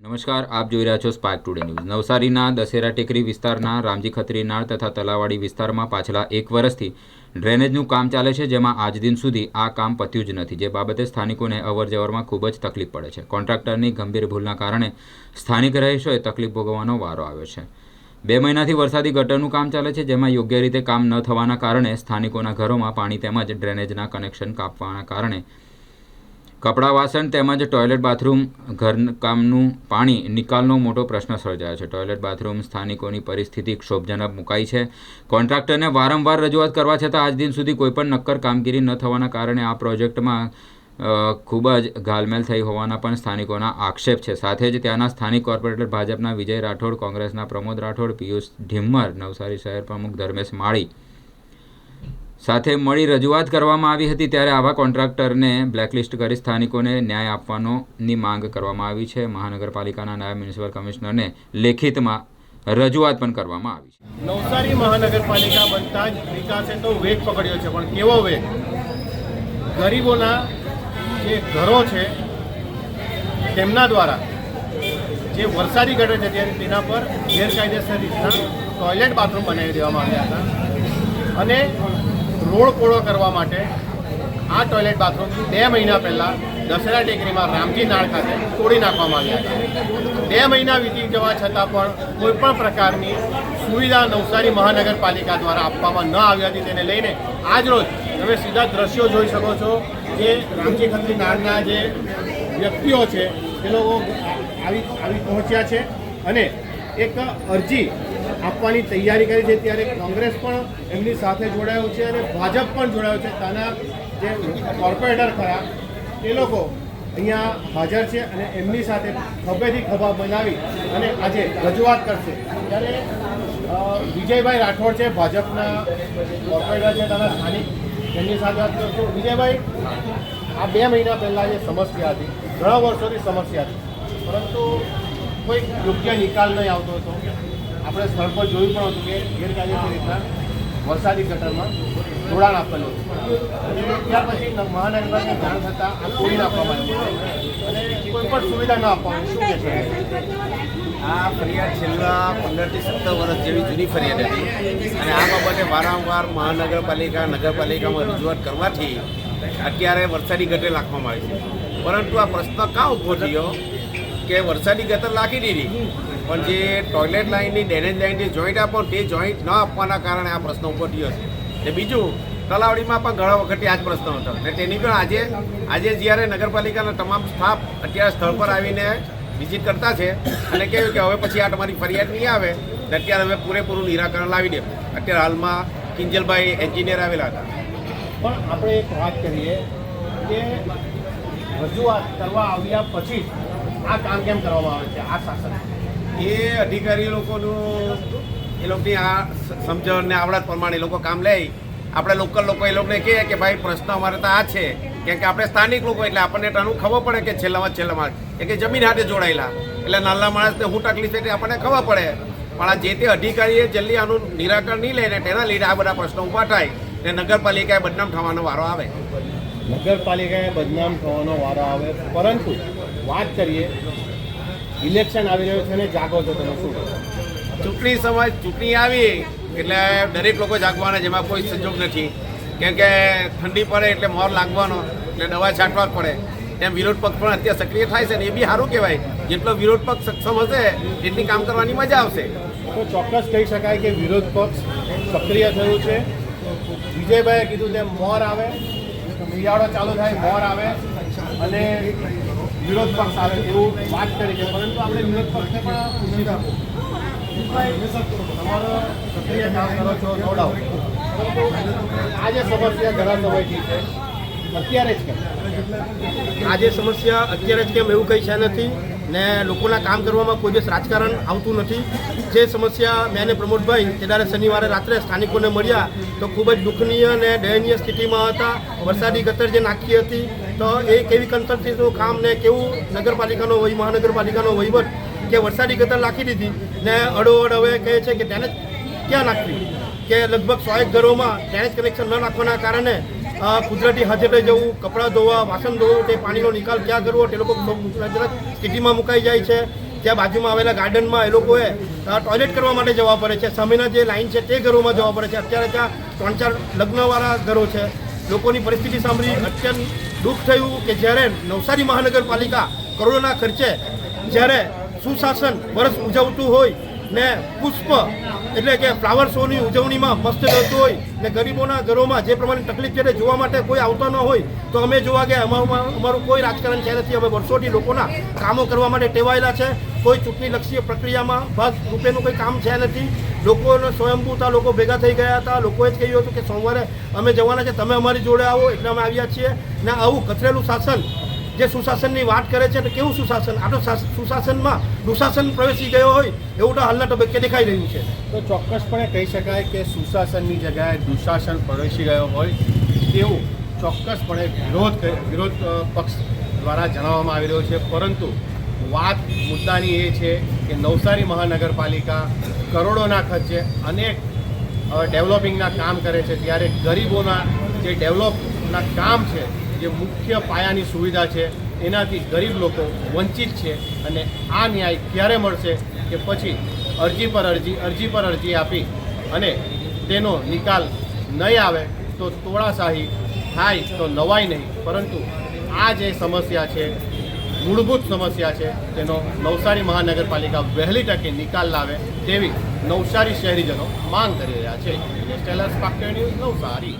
નમસ્કાર, આપ જોઈ રહ્યા છો સ્પાર્ક ટુડે ન્યૂઝ નવસારીના દશેરા ટેકરી વિસ્તારના રામજી ખત્રીનાળ તથા તલાવાડી વિસ્તારમાં પાછલા એક વર્ષથી ડ્રેનેજનું કામ ચાલે છે, જેમાં આજ દિન સુધી આ કામ પત્યું જ નથી, જે બાબતે સ્થાનિકોને અવરજવરમાં ખૂબ જ તકલીફ પડે છે. કોન્ટ્રાક્ટરની ગંભીર ભૂલના કારણે સ્થાનિક રહીશોએ તકલીફ ભોગવવાનો વારો આવ્યો છે. બે મહિનાથી વરસાદી ગટરનું કામ ચાલે છે, જેમાં યોગ્ય રીતે કામ ન થવાના કારણે સ્થાનિકોના ઘરોમાં પાણી તેમજ ડ્રેનેજના કનેક્શન કાપવાના કારણે કપડાં વાસણ તેમજ ટોયલેટ બાથરૂમ ઘરકામનું પાણી નિકાલનો મોટો પ્રશ્ન સર્જાયો છે. ટોયલેટ બાથરૂમ સ્થાનિકોની પરિસ્થિતિ ક્ષોભજનક મુકાઈ છે. કોન્ટ્રાક્ટરને વારંવાર રજૂઆત કરવા છતાં આજ દિન સુધી કોઈપણ નક્કર કામગીરી ન થવાના કારણે આ પ્રોજેક્ટમાં ખૂબ જ ઘાલમેલ થઈ હોવાના પણ સ્થાનિકોના આક્ષેપ છે. સાથે જ ત્યાંના સ્થાનિક કોર્પોરેટર ભાજપના વિજય રાઠોડ, કોંગ્રેસના પ્રમોદ રાઠોડ, પિયુષ ઢિમ્મર, નવસારી શહેર પ્રમુખ ધર્મેશ માળી સાથે મળી રજૂઆત કરવામાં આવી હતી ત્યારે આવા કોન્ટ્રાક્ટરને બ્લેકલિસ્ટ કરી સ્થાનિકોને ન્યાય આપવાનોની માંગ કરવામાં આવી છે. મહાનગરપાલિકાના નાયબ મ્યુનિસિપલ કમિશનરને લેખિતમાં રજૂઆત પણ કરવામાં આવી છે. નવસારી મહાનગરપાલિકા બનતા જ વિકાસે તો વેગ પકડ્યો છે, પણ કેવો વેગ? ગરીબોના જે ઘરો છે, તેમના દ્વારા જે વરસાદી ગટર છે તેના પર ગેરકાયદેસર રીતના ટોયલેટ બાથરૂમ બનાવી દેવામાં આવ્યા હતા. અને રોડ પોળો કરવા માટે આ ટોયલેટ બાથરૂમ બે મહિના પહેલાં દશેરા ટેકરીમાં રામજી નાળ ખાતે તોડી નાખવામાં આવ્યા હતા. બે મહિના વીતી જવા છતાં પણ કોઈપણ પ્રકારની સુવિધા નવસારી મહાનગરપાલિકા દ્વારા આપવામાં ન આવી હતી. તેને લઈને આજ રોજ તમે સીધા દ્રશ્યો જોઈ શકો છો જે રામજી ખત્રી નાળના જે વ્યક્તિઓ છે તે લોકો આવી આવી પહોંચ્યા છે અને એક અરજી આપવાની તૈયારી કરી છે ત્યારે કોંગ્રેસ પણ એમની સાથે જોડાયું છે અને ભાજપ પણ જોડાયું છે. તાના જે કોર્પોરેટર ખરા, એ લોકો અહીંયા હાજર છે અને એમની સાથે ખભેથી ખભા બનાવી અને આજે રજૂઆત કરશે. ત્યારે વિજયભાઈ રાઠોડ છે, ભાજપના કોર્પોરેટર છે, તાના સ્થાનિક, તેમની સાથે વાત કરશું વિજયભાઈ, આ બે મહિના પહેલાં જે સમસ્યા હતી, ઘણા વર્ષોની સમસ્યા હતી, પરંતુ કોઈ યોગ્ય નિકાલ નહીં આવતો હતો. આપણે સ્થળ પર જોયું પણ હતું કે ગેરકાયદેસર રીતના વરસાદી ગટરમાં જોડાણ આપેલું અને ત્યાર પછી ન- જાણ થતાં આ તોડી નાખવામાં અને કોઈ પણ સુવિધા ન આપવાની શું કે છે? આ ફરિયાદ છેલ્લા પંદરથી સત્તર વર્ષ જેવી જૂની ફરિયાદ હતી. અને આ બાબતે વારંવાર મહાનગરપાલિકા, નગરપાલિકામાં રજૂઆત કરવાથી અત્યારે વરસાદી ગટે નાખવામાં આવી છે. પરંતુ આ પ્રશ્ન કાં ઊભો થયો? કે વરસાદી ગતર નાખી દીધી. પણ જે ટોયલેટ લાઇનની ડેનેજ લાઇનની જોઈન્ટ આપો તે જોઈન્ટ ન આપવાના કારણે આ પ્રશ્ન ઊભો થયો છે. ને બીજું તલાવડીમાં પણ ઘણા વખતે આ જ પ્રશ્ન હતો. ને તેની પણ આજે આજે જ્યારે નગરપાલિકાના તમામ સ્ટાફ અત્યારે સ્થળ પર આવીને વિઝિટ કરતા છે અને કહ્યું કે હવે પછી આ તમારી ફરિયાદ નહીં આવે ને અત્યારે હવે પૂરેપૂરું નિરાકરણ લાવી દે. અત્યારે હાલમાં કિંજલભાઈ એન્જિનિયર આવેલા હતા. પણ આપણે એક વાત કરીએ કે રજૂઆત કરવા આવ્યા પછી જ આ કામ કેમ કરવામાં આવે છે? આ શાસન. એ અધિકારી લોકોનું એ લોકોની આ સમજણ ને આવડત પ્રમાણે એ લોકો કામ લે. આપણે લોકલ લોકો એ લોકોને કહે કે ભાઈ પ્રશ્ન અમારે તો આ છે. કેમ કે આપણે સ્થાનિક લોકો એટલે આપણને તાનું ખબર પડે કે છેલ્લામાં છેલ્લામાં. કે કે જમીન હાથે જોડાયેલા. એટલે નાના માણસને શું તકલીફ છે તે આપણને ખબર પડે. પણ આ જે તે અધિકારીએ જલ્દી આનું નિરાકરણ નહીં લે ને તેના લીધે આ બધા પ્રશ્નો ઊભા થાય ને નગરપાલિકાએ બદનામ થવાનો વારો આવે. નગરપાલિકાએ બદનામ થવાનો વારો આવે. પરંતુ વાત કરીએ ઇલેક્શન આવી રહ્યું છે ને જાગો છો તમે શું ચૂંટણી સમય ચૂંટણી આવી એટલે દરેક લોકો જાગવાના જેમાં કોઈ સંજોગ નથી. કેમ કે ઠંડી પડે એટલે મોર લાગવાનો એટલે દવા છાંટવા જ પડે. એમ વિરોધ પક્ષ પણ અત્યારે સક્રિય થાય છે ને એ બી સારું કહેવાય. જેટલો વિરોધ પક્ષ સક્ષમ હશે એટલી કામ કરવાની મજા આવશે. તો ચોક્કસ કહી શકાય કે વિરોધ પક્ષ સક્રિય થયું છે. વિજયભાઈએ કીધું તેમ મોર આવે શિયાળો ચાલુ થાય મોર આવે. અને વિરોધ પક્ષ આવે એવું વાત કરી છે. પરંતુ આપણે વિરોધ પક્ષને પણ ખુશી રાખવું તમારો સક્રિય કામ કરો છો દોડાવો. આ જે સમસ્યા ઘણા સમયથી છે. અત્યારે જ કેમ? આજે સમસ્યા અત્યારે જ કેમ એવું કંઈ છે નથી. ને લોકોના કામ કરવામાં કોઈ દિવસ રાજકારણ આવતું નથી. જે સમસ્યા મેં અને પ્રમોદભાઈ તે દાડે શનિવારે રાત્રે સ્થાનિકોને મળ્યા તો ખૂબ જ દુઃખનીય અને દયનીય સ્થિતિમાં હતા. વરસાદી ગટર જે નાખી હતી તો એ કેવી કન્સ્ટ્રક્શનનું કામ ને કેવું નગરપાલિકાનો વહી મહાનગરપાલિકાનો વહીવટ કે વરસાદી ગટર નાખી દીધી ને અડોઅડ હવે કહે છે કે તેને ક્યાં નાખવી? કે લગભગ સો એક ઘરોમાં ડેનેજ કનેક્શન ન નાખવાના કારણે કુદરતી હાજરે જવું, કપડાં ધોવા, વાસણ ધોવું, તે પાણીનો નિકાલ ક્યાં કરવો, તે લોકો સ્થિતિમાં મુકાઈ જાય છે. ત્યાં બાજુમાં આવેલા ગાર્ડનમાં એ લોકોએ ટોયલેટ કરવા માટે જવા પડે છે. સામેના જે લાઈન છે તે ઘરોમાં જવા પડે છે. અત્યારે ત્યાં ત્રણ ચાર લગ્નવાળા ઘરો છે. લોકોની પરિસ્થિતિ સાંભળી અત્યંત દુઃખ થયું કે જ્યારે નવસારી મહાનગરપાલિકા કરોડોના ખર્ચે જ્યારે સુશાસન વર્ષ ઉજવતું હોય ને પુષ્પ એટલે કે ફ્લાવર શોની ઉજવણીમાં મસ્ત રહેતું હોય ને ગરીબોના ઘરોમાં જે પ્રમાણે તકલીફ છે જોવા માટે કોઈ આવતા ન હોય, તો અમે જોવા ગયા, અમારું અમારું કોઈ રાજકારણ છે નથી. અમે વર્ષોથી લોકોના કામો કરવા માટે ટેવાયેલા છે. કોઈ ચૂંટણીલક્ષી પ્રક્રિયામાં ભાગ રૂપેનું કોઈ કામ છે નથી. લોકોને સ્વયંભૂતા લોકો ભેગા થઈ ગયા હતા. લોકોએ જ કહ્યું હતું કે સોમવારે અમે જવાના છે, તમે અમારી જોડે આવો એટલે અમે આવ્યા છીએ. ને આવું કથરેલું શાસન જે સુશાસનની વાત કરે છે તો કેવું સુશાસન? આ તો શાસ- સુશાસનમાં દુશાસન પ્રવેશી ગયો હોય એવું તો હાલના તબક્કે દેખાઈ રહ્યું છે. તો ચોક્કસપણે કહી શકાય કે સુશાસનની જગ્યાએ દુશાસન પ્રવેશી ગયો હોય તેવું ચોક્કસપણે વિરોધ વિરોધ પક્ષ દ્વારા જણાવવામાં આવી રહ્યો છે. પરંતુ વાત મુદ્દાની એ છે કે નવસારી મહાનગરપાલિકા કરોડોના ખર્ચે અનેક ડેવલપિંગના કામ કરે છે. ત્યારે ગરીબોના જે ડેવલપના કામ છે જે મુખ્ય પાયાની સુવિધા છે, એનાથી ગરીબ લોકો વંચિત છે અને આ ન્યાય ક્યારે મળશે કે પછી અરજી પર અરજી અરજી પર અરજી આપી અને તેનો નિકાલ નહીં આવે તો તોળાશાહી થાય તો નવાય નહીં. પરંતુ આ જે સમસ્યા છે, મૂળભૂત સમસ્યા છે, તેનો નવસારી મહાનગરપાલિકા વહેલી તકે નિકાલ લાવે તેવી નવસારી શહેરીજનો માંગ કરી રહ્યા છે. Tailors news Navsari.